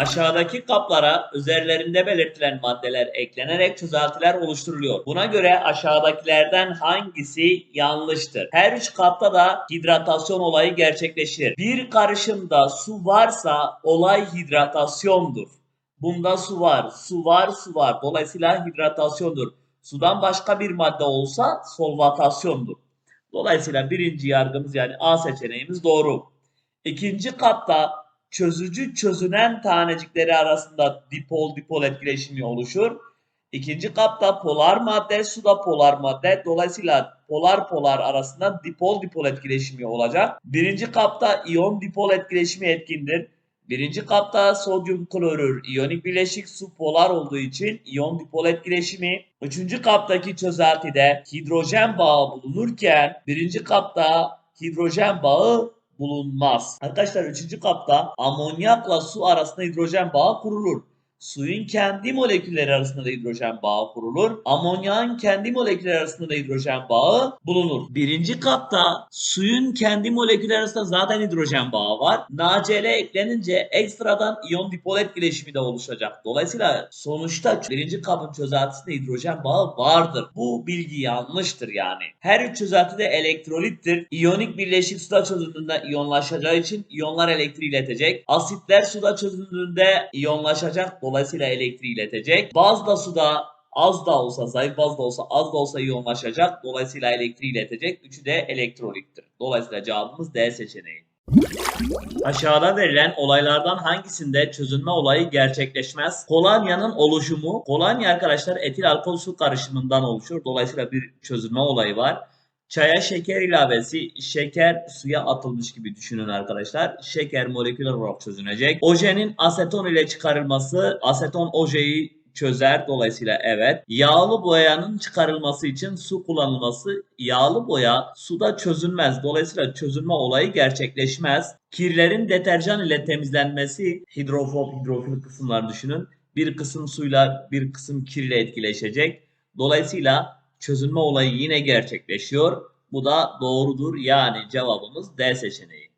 Aşağıdaki kaplara üzerlerinde belirtilen maddeler eklenerek çözeltiler oluşturuluyor. Buna göre aşağıdakilerden hangisi yanlıştır? Her üç kapta da hidratasyon olayı gerçekleşir. Bir karışımda su varsa olay hidratasyondur. Bunda su var, su var, su var. Dolayısıyla hidratasyondur. Sudan başka bir madde olsa solvatasyondur. Dolayısıyla birinci yargımız yani A seçeneğimiz doğru. İkinci kapta çözücü çözünen tanecikleri arasında dipol dipol etkileşimi oluşur. İkinci kapta polar madde, suda polar madde. Dolayısıyla polar polar arasında dipol dipol etkileşimi olacak. Birinci kapta iyon dipol etkileşimi etkindir. Birinci kapta sodyum klorür iyonik bileşik su polar olduğu için iyon dipol etkileşimi. Üçüncü kaptaki çözeltide hidrojen bağı bulunurken birinci kapta hidrojen bağı bulunmaz. Arkadaşlar üçüncü kapta amonyakla su arasında hidrojen bağı kurulur. Suyun kendi molekülleri arasında da hidrojen bağı kurulur. Amonyağın kendi molekülleri arasında da hidrojen bağı bulunur. Birinci kapta suyun kendi molekülleri arasında zaten hidrojen bağı var. NaCl eklenince ekstradan iyon dipol etkileşimi de oluşacak. Dolayısıyla sonuçta birinci kabın çözeltisinde hidrojen bağı vardır. Bu bilgi yanlıştır yani. Her üç çözelti de elektrolittir. İyonik birleşik suda çözüldüğünde iyonlaşacağı için iyonlar elektriği iletecek. Asitler suda çözüldüğünde iyonlaşacak. Dolayısıyla elektriği iletecek. Baz da suda az da olsa, zayıf baz da olsa, az da olsa iyonlaşacak. Dolayısıyla elektriği iletecek. Üçü de elektrolittir. Dolayısıyla cevabımız D seçeneği. Aşağıda verilen olaylardan hangisinde çözünme olayı gerçekleşmez? Kolonyanın oluşumu, kolonya arkadaşlar etil alkol su karışımından oluşur. Dolayısıyla bir çözünme olayı var. Çaya şeker ilavesi, şeker suya atılmış gibi düşünün arkadaşlar. Şeker moleküler olarak çözünecek. Ojenin aseton ile çıkarılması, aseton ojeyi çözer dolayısıyla evet. Yağlı boyanın çıkarılması için su kullanılması, yağlı boya suda çözünmez. Dolayısıyla çözünme olayı gerçekleşmez. Kirlerin deterjan ile temizlenmesi, hidrofob, hidrofil kısımlar düşünün. Bir kısım suyla bir kısım kirle etkileşecek. Dolayısıyla çözünme olayı yine gerçekleşiyor. Bu da doğrudur. Yani cevabımız D seçeneği.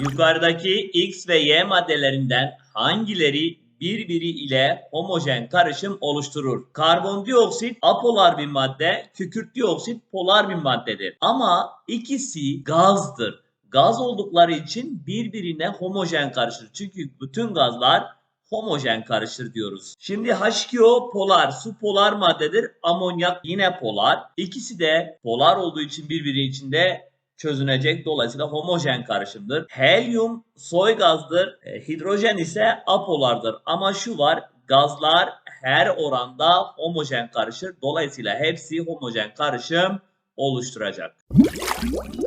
Yukarıdaki X ve Y maddelerinden hangileri birbiri ile homojen karışım oluşturur? Karbondioksit apolar bir madde, kükürt dioksit polar bir maddedir. Ama ikisi gazdır. Gaz oldukları için birbirine homojen karışır. Çünkü bütün gazlar homojen karışır diyoruz. Şimdi H2O polar, su polar maddedir. Amonyak yine polar. İkisi de polar olduğu için birbiri içinde çözünecek. Dolayısıyla homojen karışımdır. Helyum soy gazdır. E, hidrojen ise apolardır. Ama şu var gazlar her oranda homojen karışır. Dolayısıyla hepsi homojen karışım oluşturacak.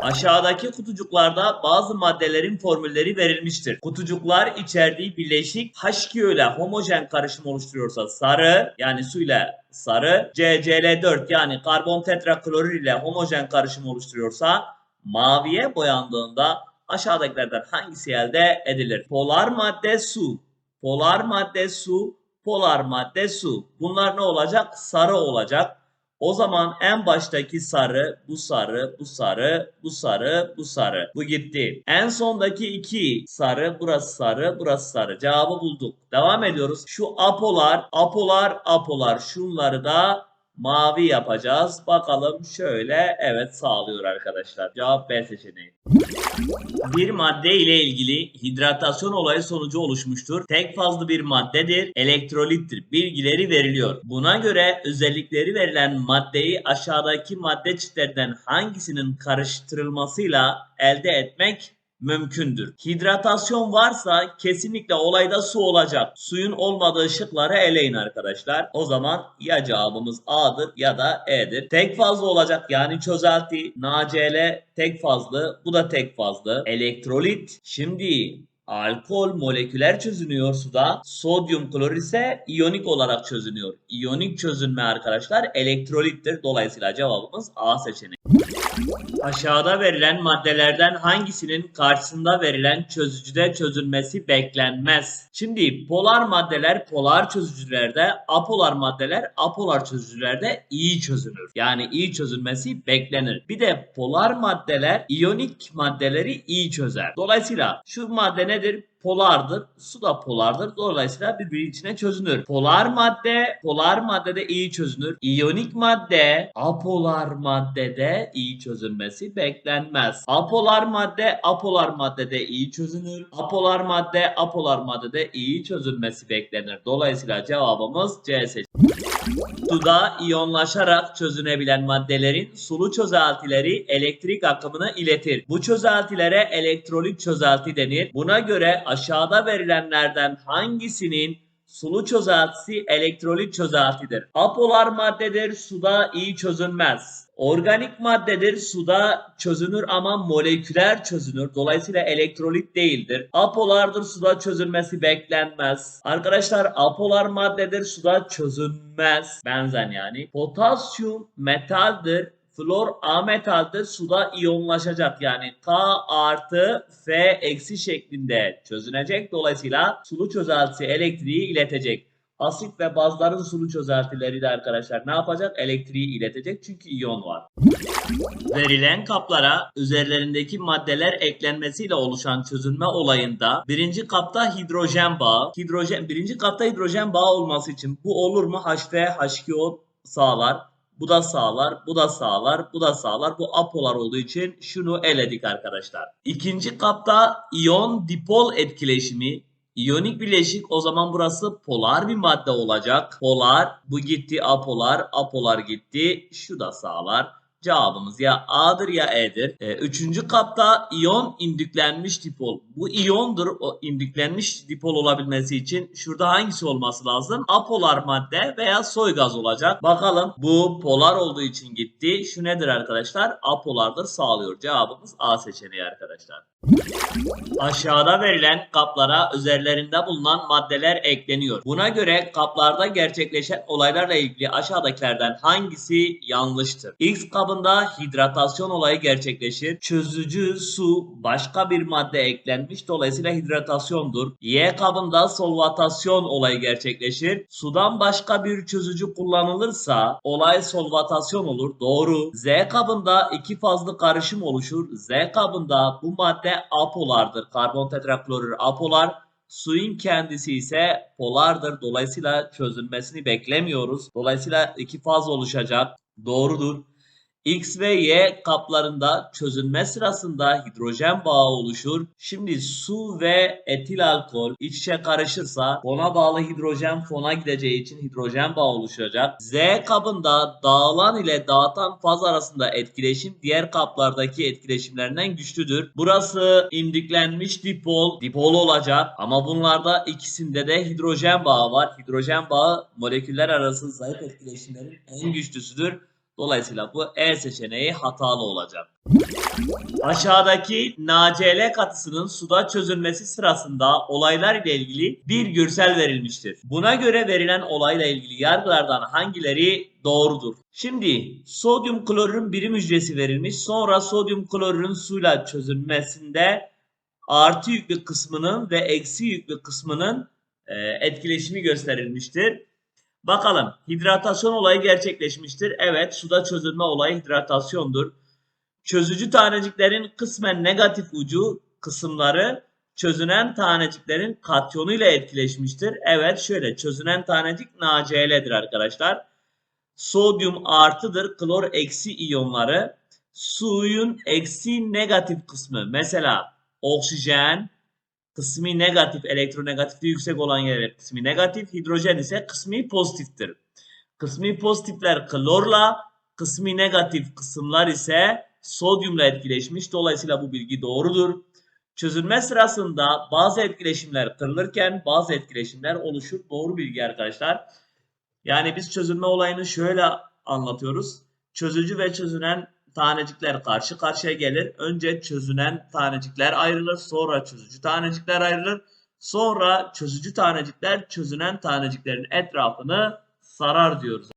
Aşağıdaki kutucuklarda bazı maddelerin formülleri verilmiştir. Kutucuklar içerdiği bileşik H2O ile homojen karışım oluşturuyorsa sarı yani su ile sarı, CCl4 yani karbon tetraklorür ile homojen karışım oluşturuyorsa maviye boyandığında aşağıdakilerden hangisi elde edilir? Polar madde su, polar madde su, polar madde su. Bunlar ne olacak? Sarı olacak. O zaman en baştaki sarı, bu sarı, bu sarı, bu sarı, bu sarı. Bu gitti. En sondaki iki sarı, burası sarı, burası sarı. Cevabı bulduk. Devam ediyoruz. Şu apolar, apolar, apolar. Şunları da mavi yapacağız. Bakalım şöyle evet sağlıyor arkadaşlar. Cevap B seçeneği. Bir madde ile ilgili hidratasyon olayı sonucu oluşmuştur. Tek fazlı bir maddedir, elektrolittir. Bilgileri veriliyor. Buna göre özellikleri verilen maddeyi aşağıdaki madde çiftlerinden hangisinin karıştırılmasıyla elde etmek mümkündür. Hidratasyon varsa kesinlikle olayda su olacak. Suyun olmadığı şıkları eleyin arkadaşlar. O zaman ya cevabımız A'dır ya da E'dir. Tek fazla olacak yani çözelti, NaCl tek fazlı, bu da tek fazlı. Elektrolit. Şimdi Alkol moleküler çözünüyor suda. Sodyum klor ise iyonik olarak çözünüyor. İyonik çözünme arkadaşlar elektrolittir. Dolayısıyla cevabımız A seçeneği. Aşağıda verilen maddelerden hangisinin karşısında verilen çözücüde çözülmesi beklenmez? Şimdi polar maddeler polar çözücülerde, apolar maddeler apolar çözücülerde iyi çözünür. Yani iyi çözülmesi beklenir. Bir de polar maddeler iyonik maddeleri iyi çözer. Dolayısıyla şu madde nedir? Polardır. Su da polardır. Dolayısıyla birbiri içine çözünür. Polar madde, polar maddede iyi çözünür. İyonik madde, apolar maddede iyi çözülmesi beklenmez. Apolar madde, apolar maddede iyi çözünür. Apolar madde, apolar maddede iyi çözülmesi beklenir. Dolayısıyla cevabımız C seçeneği. Suda iyonlaşarak çözünebilen maddelerin sulu çözeltileri elektrik akımını iletir. Bu çözeltilere elektrolit çözelti denir. Buna göre aşağıda verilenlerden hangisinin sulu çözeltisi elektrolit çözeltidir? Apolar maddedir, suda iyi çözünmez. Organik maddedir, suda çözünür ama moleküler çözünür. Dolayısıyla elektrolit değildir. Apolardır, suda çözülmesi beklenmez. Arkadaşlar apolar maddedir, suda çözünmez. Benzen yani. Potasyum metaldir. Flor A metaldir suda iyonlaşacak yani K artı F eksi şeklinde çözünecek. Dolayısıyla sulu çözeltisi elektriği iletecek. Asit ve bazların sulu çözeltileri de arkadaşlar ne yapacak? Elektriği iletecek çünkü iyon var. Verilen kaplara üzerlerindeki maddeler eklenmesiyle oluşan çözünme olayında birinci kapta hidrojen bağı, hidrojen birinci kapta hidrojen bağı olması için bu olur mu? H2 H2O sağlar. Bu da sağlar, bu da sağlar, bu da sağlar. Bu apolar olduğu için şunu eledik arkadaşlar. İkinci kapta iyon dipol etkileşimi. İyonik bileşik o zaman burası polar bir madde olacak. Polar, bu gitti apolar, apolar gitti. Şu da sağlar. Cevabımız ya A'dır ya E'dir. Ee, üçüncü kapta iyon indüklenmiş dipol. Bu iyondur. O indüklenmiş dipol olabilmesi için şurada hangisi olması lazım? Apolar madde veya soy gaz olacak. Bakalım bu polar olduğu için gitti. Şu nedir arkadaşlar? Apolardır sağlıyor. Cevabımız A seçeneği arkadaşlar. Aşağıda verilen kaplara üzerlerinde bulunan maddeler ekleniyor. Buna göre kaplarda gerçekleşen olaylarla ilgili aşağıdakilerden hangisi yanlıştır? X kabında hidratasyon olayı gerçekleşir. Çözücü su başka bir madde eklenmiş dolayısıyla hidratasyondur. Y kabında solvatasyon olayı gerçekleşir. Sudan başka bir çözücü kullanılırsa olay solvatasyon olur. Doğru. Z kabında iki fazlı karışım oluşur. Z kabında bu madde apolardır. Karbon tetraklorür apolar. Suyun kendisi ise polardır. Dolayısıyla çözülmesini beklemiyoruz. Dolayısıyla iki faz oluşacak. Doğrudur. X ve Y kaplarında çözünme sırasında hidrojen bağı oluşur. Şimdi su ve etil alkol iç içe karışırsa fona bağlı hidrojen fona gideceği için hidrojen bağı oluşacak. Z kabında dağılan ile dağıtan faz arasında etkileşim diğer kaplardaki etkileşimlerinden güçlüdür. Burası indüklenmiş dipol, dipol olacak ama bunlarda ikisinde de hidrojen bağı var. Hidrojen bağı moleküller arası zayıf etkileşimlerin en güçlüsüdür. Dolayısıyla bu E seçeneği hatalı olacak. Aşağıdaki NaCl katısının suda çözülmesi sırasında olaylar ile ilgili bir görsel verilmiştir. Buna göre verilen olayla ilgili yargılardan hangileri doğrudur? Şimdi sodyum klorürün birim hücresi verilmiş. Sonra sodyum klorürün suyla çözülmesinde artı yüklü kısmının ve eksi yüklü kısmının e, etkileşimi gösterilmiştir. Bakalım hidratasyon olayı gerçekleşmiştir. Evet suda çözülme olayı hidratasyondur. Çözücü taneciklerin kısmen negatif ucu kısımları çözünen taneciklerin katyonu ile etkileşmiştir. Evet şöyle çözünen tanecik NaCl'dir arkadaşlar. Sodyum artıdır, klor eksi iyonları. Suyun eksi negatif kısmı mesela oksijen, kısmi negatif, elektronegatifliği yüksek olan yerler kısmi negatif, hidrojen ise kısmi pozitiftir. Kısmi pozitifler klorla, kısmi negatif kısımlar ise sodyumla etkileşmiş. Dolayısıyla bu bilgi doğrudur. Çözülme sırasında bazı etkileşimler kırılırken bazı etkileşimler oluşur. Doğru bilgi arkadaşlar. Yani biz çözülme olayını şöyle anlatıyoruz. Çözücü ve çözünen tanecikler karşı karşıya gelir. Önce çözünen tanecikler ayrılır. Sonra çözücü tanecikler ayrılır. Sonra çözücü tanecikler çözünen taneciklerin etrafını sarar diyoruz.